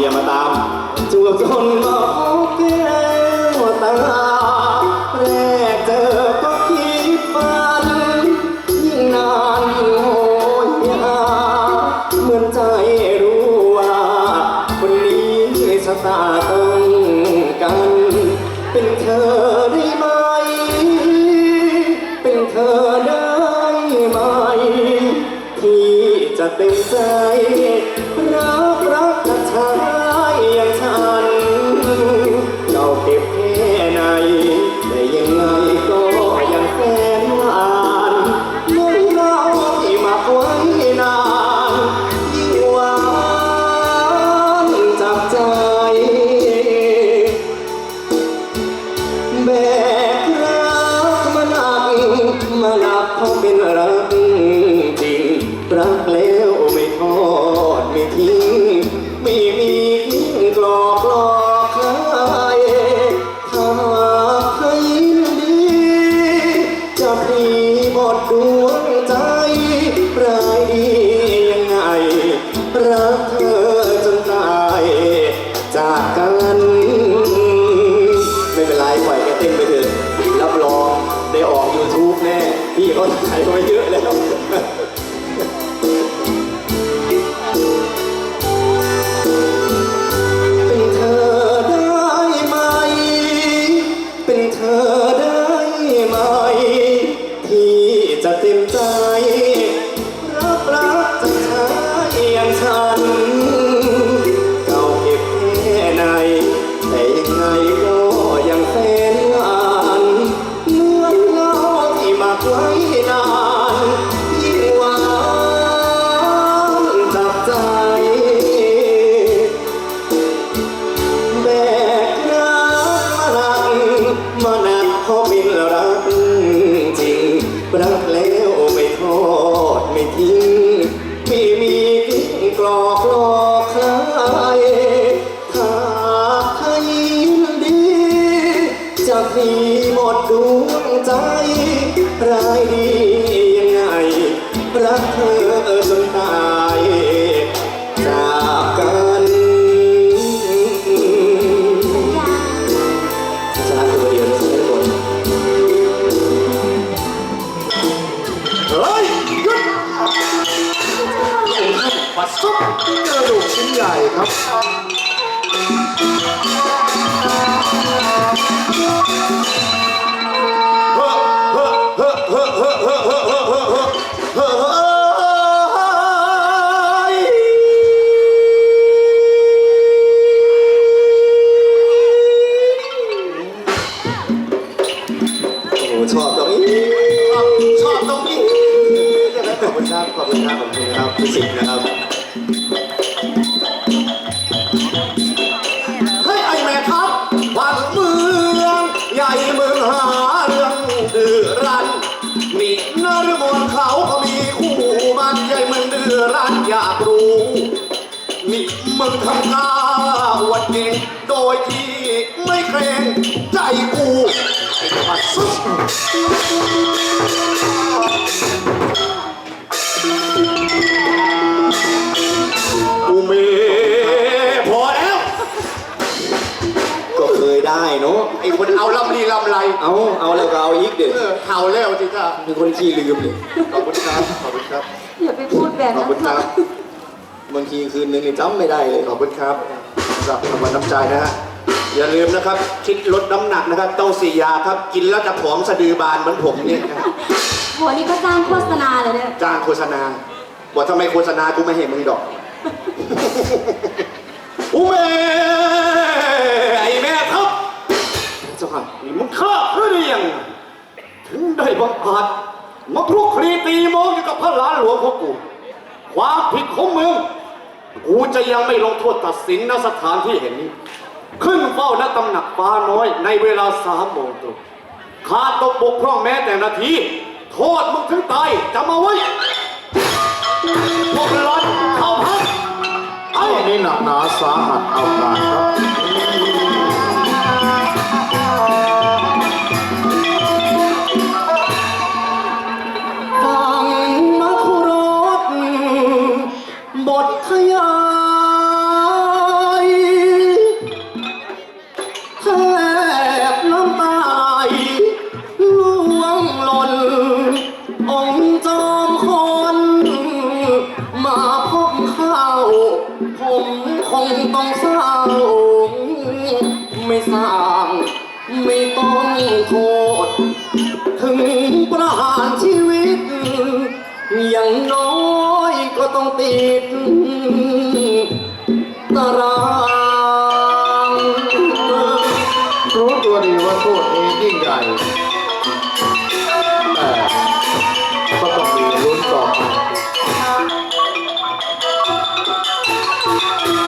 มียมาตามจูบจนก็เกลียวตาแรกเจอก็คิดฝันยิ่งนานยิ่งโหยหาเหมือนใจรู้ว่าคนนี้ชะตาต้องกัน เป็นเธอได้ไหม เป็นเธอได้ไหม ที่จะเป็นใจ ทิ้งไม่มีกลอกหลอกใครถ้าใครดีจะพีหมดดวงใจรายดียังไง รักเธอจนตายจากกัน ไม่เป็นไรปล่อยแกเต้นไปเถอะรับรองได้ออก YouTube แน่ พี่เขาถ่ายมาเยอะแล้ว รายดียังไง รักเธอจนตายจากกันชนะตัวเดียวทุกคนเฮ้ยหยุดปัดซุปกระดูกชิ้นใหญ่ครับ ขอบคุณครับ ขอบคุณครับ ขอบคุณครับพี่สิงห์นะครับ เฮ้ย ไอแม่ทับ้านเมือง ใหญ่เมืองหาเรื่องเดื้อรั้นนี่นรมนเขาก็มีคู่มันใหญ่เมืองเดื้อรั้นอยากรู้ นี่มึงทำท่าอวันเก่งโดยที่ไม่เกรงใจกูไอ้ปัดซุป ไอ้คนเอาลำลีลำไรเอา เอาแล้วก็เอาอีกเด็ดเออเท่าแล้วจิจ้าเป็นคนขี้ลืมเลยขอบคุณครับขอบคุณครับ อย่าไปพูดแบบขอบนั้คุณนครับ บางทีคืนนึงนี่จำไม่ได้เลย ขอบคุณครับสำหรับรางวัลน้ำใจนะฮะ อย่าลืมนะครับ คิดลดน้ำหนักนะครับต้องสี่ยาครับ กินแล้วจะผอมสะดือบานเหมือนผมเนี่ยนะฮะโหนี่ก็จ้างโฆษณาเลยเนี่ยจ้างโฆษณา บอกทำไมโฆษณากูไม่เห็นมึงดอก อุ้ย ค่ะนี่มึงฆ่าเพื่อได้ยังถึงได้บังอาจมาคลุกคลีตีโมงอยู่กับพระหลานหลวงของกู ความผิดของมึง กูจะยังไม่ลงโทษตัดสินณสถานที่เห็นนี้ ขึ้นเฝ้าณตำหนักฟ้าน้อยในเวลาสามโมงตรงขาดตกบกพร่องแม้แต่นาที โทษมึงถึงตายจำเอาไว้พวกร้อนเข้าพักไอ้อันนี้หนักหนาสาหัสเอาการครับ ฟังมาคุรสบทขยายแทบน้ำตาไหลล่วงหล่น องค์จอมคน มาพบเข้า ผมคงต้อง ถึงประหารชีวิต อย่างน้อยก็ต้องติดตารางรู้ตัวดีว่าโทษนี้ยิ่งใหญ่